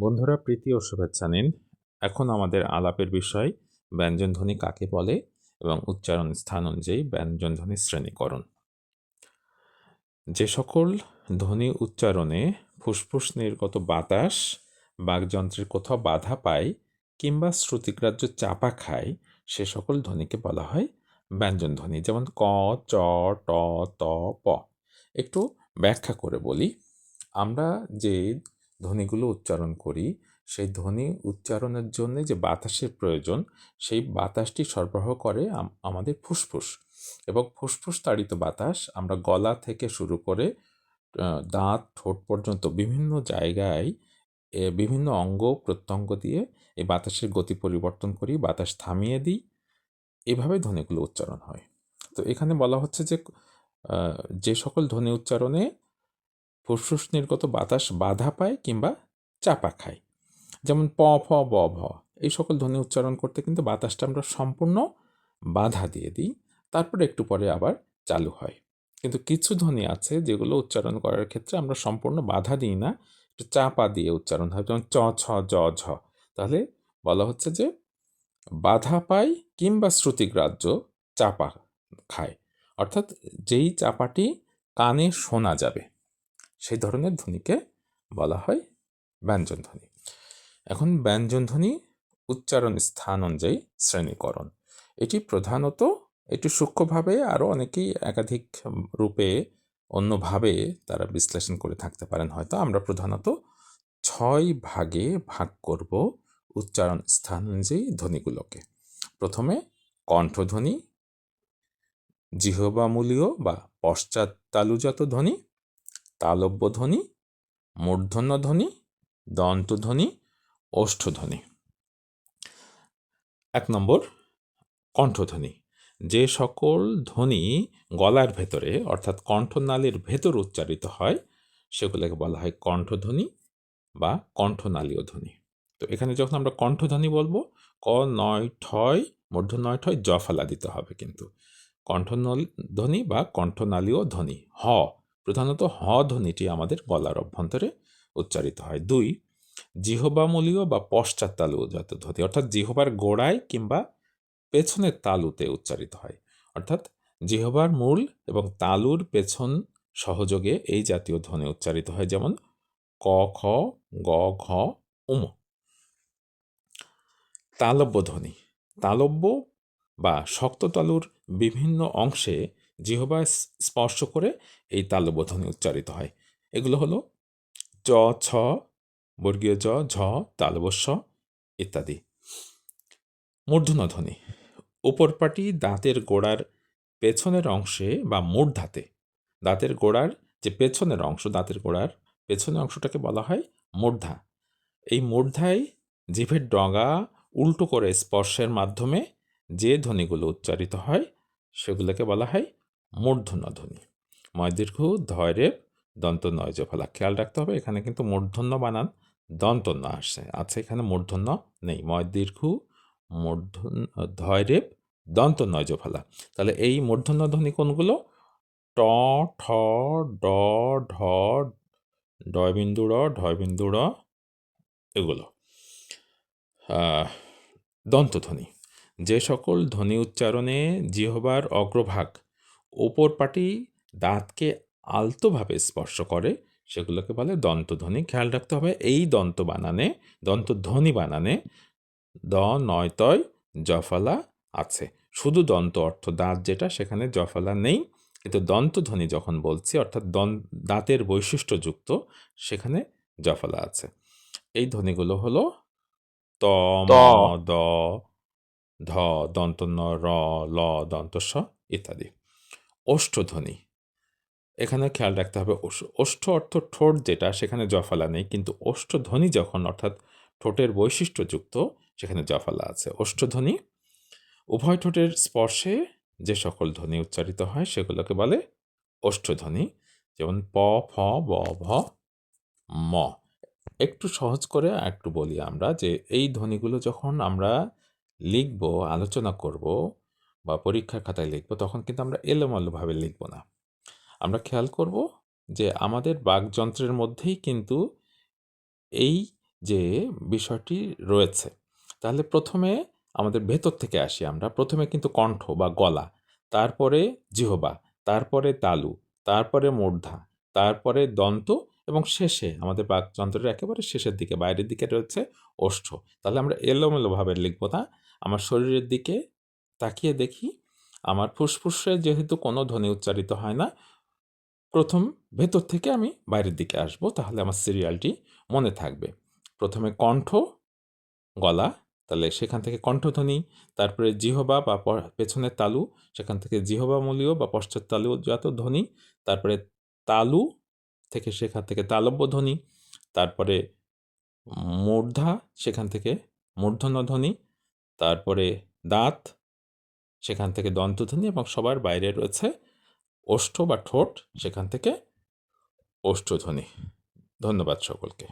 বন্ধুরা, প্রীতি ও শুভেচ্ছা নিন। এখন আমাদের আলাপের বিষয় ব্যঞ্জনধ্বনি কাকে বলে এবং উচ্চারণ স্থান অনুযায়ী ব্যঞ্জনধ্বনি শ্রেণীকরণ। যে সকল ধ্বনি উচ্চারণে ফুসফুস নির্গত বাতাস, বাকযন্ত্রের কোথাও বাধা পায় কিংবা শ্রুতিগ্রাহ্য চাপা খায়, সে সকল ধ্বনিকে বলা হয় ব্যঞ্জনধ্বনি যেমন ক, চ, ট, ত, প। একটু ব্যাখ্যা করে বলি। আমরা যে ধ্বনিগুলো উচ্চারণ করি। সেই ধ্বনি উচ্চারণের জন্য যে বাতাসের প্রয়োজন, সেই বাতাসটি সরবরাহ করে আমাদের ফুসফুস। এবং ফুসফুস তাড়িত বাতাস আমরা গলা থেকে শুরু করে দাঁত, ঠোঁট পর্যন্ত বিভিন্ন জায়গায় বিভিন্ন অঙ্গ, প্রত্যঙ্গ দিয়ে এই বাতাসের গতি পরিবর্তন করি, বাতাস থামিয়ে দিই। এভাবে ধ্বনিগুলো উচ্চারণ হয়। তো এখানে বলা হচ্ছে যে যে সকল ধ্বনি উচ্চারণে ফুসফুস নির্গত বাতাস বাধা পায় কিংবা চাপা খায়? যেমন প, ফ, ব, ভ, এই সকল ধ্বনি উচ্চারণ করতে কিন্তু বাতাসটা আমরা সম্পূর্ণ বাধা দিয়ে দিই, তারপরে একটু পরে আবার চালু হয়। কিন্তু কিছু ধ্বনি আছে যেগুলো উচ্চারণ করার ক্ষেত্রে আমরা সম্পূর্ণ বাধা দিই না, একটু চাপা দিয়ে উচ্চারণ হয়, যেমন চ, ছ, জ, ঝ। তাহলে বলা হচ্ছে যে বাধা পায় কিংবা শ্রুতিগ্রাহ্য চাপা খায়। অর্থাৎ যেই চাপাটি কানে শোনা যাবে। সেই ধরনের ধ্বনিকে বলা হয় ব্যঞ্জনধ্বনি এখন ব্যঞ্জনধ্বনি উচ্চারণ স্থান অনুযায়ী শ্রেণীকরণ। এটি প্রধানত একটু সূক্ষ্মভাবে আরও অনেকেই একাধিক রূপে অন্যভাবে তারা বিশ্লেষণ করে থাকতে পারেন। হয়তো আমরা প্রধানত ছয় ভাগে ভাগ করব উচ্চারণ স্থান অনুযায়ী ধ্বনিগুলোকে। প্রথমে কণ্ঠধ্বনি, জিহবামূলীয় বা পশ্চাৎ তালুজাত ধ্বনি তালব্য ধ্বনি মূর্ধন্য ধ্বনি দন্তধ্বনি ওষ্ঠধ্বনি এক নম্বর, কণ্ঠধ্বনি। যে সকল ধ্বনি গলার ভেতরে, অর্থাৎ কণ্ঠনালীর ভেতর উচ্চারিত হয়, সেগুলোকে বলা হয় কণ্ঠধ্বনি বা কণ্ঠনালীয় ধ্বনি তো এখানে যখন আমরা কণ্ঠধ্বনি বলব, ক নয় ঠয় মূর্ধ নয় ঠয় জফালা দিতে হবে কিন্তু। কণ্ঠনল, ধ্বনি বা কণ্ঠনালীয় ধ্বনি হ। প্রধানত হ ধ্বনিটি আমাদের গলার অভ্যন্তরে উচ্চারিত হয়। দুই, জিহবামূলীয় বা পশ্চাৎ তালুজাত ধ্বনি অর্থাৎ জিহবার গোড়ায় কিংবা পেছনের তালুতে উচ্চারিত হয়। অর্থাৎ জিহবার মূল এবং তালুর পেছন সহযোগে এই জাতীয় ধ্বনি উচ্চারিত হয়, যেমন ক, খ, গ, ঘ, উম। তালব্য ধ্বনি, তালব্য বা শক্ত তালুর বিভিন্ন অংশে জিহবা স্পর্শ করে এই তালব্যধ্বনি উচ্চারিত হয়। এগুলো হলো চ ছ, বর্গীয় জ, ঝ তালবস্য ইত্যাদি। মূর্ধন্য ধ্বনি উপরপাটি দাঁতের গোড়ার পেছনের অংশে বা মূর্ধাতে দাঁতের গোড়ার যে পেছনের অংশ, দাঁতের গোড়ার পেছনের অংশটাকে বলা হয় মূর্ধা। এই মূর্ধায় জিভের ডগা উল্টো করে স্পর্শের মাধ্যমে যে ধ্বনিগুলো উচ্চারিত হয়, সেগুলোকে বলা হয় মূর্ধন্য ধ্বনি ময়দীর্ঘ ধয়রেব দন্ত নয় জফলা খেয়াল রাখতে হবে, এখানে কিন্তু মূর্ধন্য বানান দন্ত দন্তন্য আসছে। আছে এখানে মূর্ধন্য নেই। ময়দীর্ঘ মূর্ধন ধয়রেব দন্ত নয় জফলা তাহলে এই মূর্ধন্য ধ্বনি কোনগুলো? ট, ঠ, ড, ঢ ডয় বিন্দু র ঢয় বিন্দু র এগুলো দন্তধ্বনি। যে সকল ধ্বনি উচ্চারণে জিহবার অগ্রভাগ ওপর পাটি দাঁতকে আলতোভাবে স্পর্শ করে সেগুলোকে বলে দন্তধ্বনি। খেয়াল রাখতে হবে এই দন্ত বানানে দন্তধ্বনি বানানে দ নয় তয় জফলা আছে। শুধু দন্ত অর্থ দাঁত যেটা সেখানে জফলা নেই। কিন্তু দন্তধ্বনি যখন বলছি অর্থাৎ দন- দাঁতের বৈশিষ্ট্যযুক্ত সেখানে জফলা আছে। এই ধ্বনিগুলো হলো ত ম। দ ধ দন্ত ন র ল দন্ত স ইত্যাদি। ওষ্ঠধ্বনি এখানে খেয়াল রাখতে হবে ওষ- ওষ্ঠ অর্থ ঠোঁট যেটা, সেখানে জফলা নেই, কিন্তু ওষ্ঠধ্বনি যখন, অর্থাৎ ঠোঁটের বৈশিষ্ট্যযুক্ত সেখানে জফলা আছে। ওষ্ঠধ্বনি উভয় ঠোঁটের স্পর্শে যে সকল ধ্বনি উচ্চারিত হয়, সেগুলোকে বলে ওষ্ঠধ্বনি যেমন প, ফ, ব, ভ, ম। একটু সহজ করে একটু বলি আমরা যে, এই ধ্বনিগুলো যখন আমরা লিখব, আলোচনা করব বা পরীক্ষার খাতায় লিখব, তখন কিন্তু আমরা এলোমেলোভাবে লিখব না। আমরা খেয়াল করব যে আমাদের বাকযন্ত্রের মধ্যেই কিন্তু এই যে বিষয়টি রয়েছে, তাহলে প্রথমে আমাদের ভেতর থেকে আসি আমরা। প্রথমে কিন্তু কণ্ঠ বা গলা, তারপরে জিহবা, তারপরে তালু, তারপরে মূর্ধা, তারপরে দন্ত এবং শেষে আমাদের বাকযন্ত্রের একেবারে শেষের দিকে, বাইরের দিকে রয়েছে ওষ্ঠ। তাহলে আমরা এলোমেলোভাবে লিখব না। আমার শরীরের দিকে তাকিয়ে দেখি আমার ফুসফুসে যেহেতু কোনো ধ্বনি উচ্চারিত হয় না, প্রথম ভেতর থেকে আমি বাইরের দিকে আসব, তাহলে আমার সিরিয়ালটি মনে থাকবে। প্রথমে কণ্ঠ, গলা, তাহলে সেখান থেকে কণ্ঠধ্বনি, তারপরে জিহবা বা পেছনের তালু, সেখান থেকে জিহবা মূলীয় বা পশ্চাৎ তালু জাত ধ্বনি, তারপরে তালু থেকে সেখান থেকে তালব্য ধ্বনি, তারপরে মূর্ধা, সেখান থেকে মূর্ধন্য ধ্বনি তারপরে দাঁত সেখান থেকে দন্তধ্বনি এবং সবার বাইরে রয়েছে ওষ্ঠ বা ঠোঁট, সেখান থেকে ওষ্ঠধ্বনি। ধন্যবাদ সকলকে।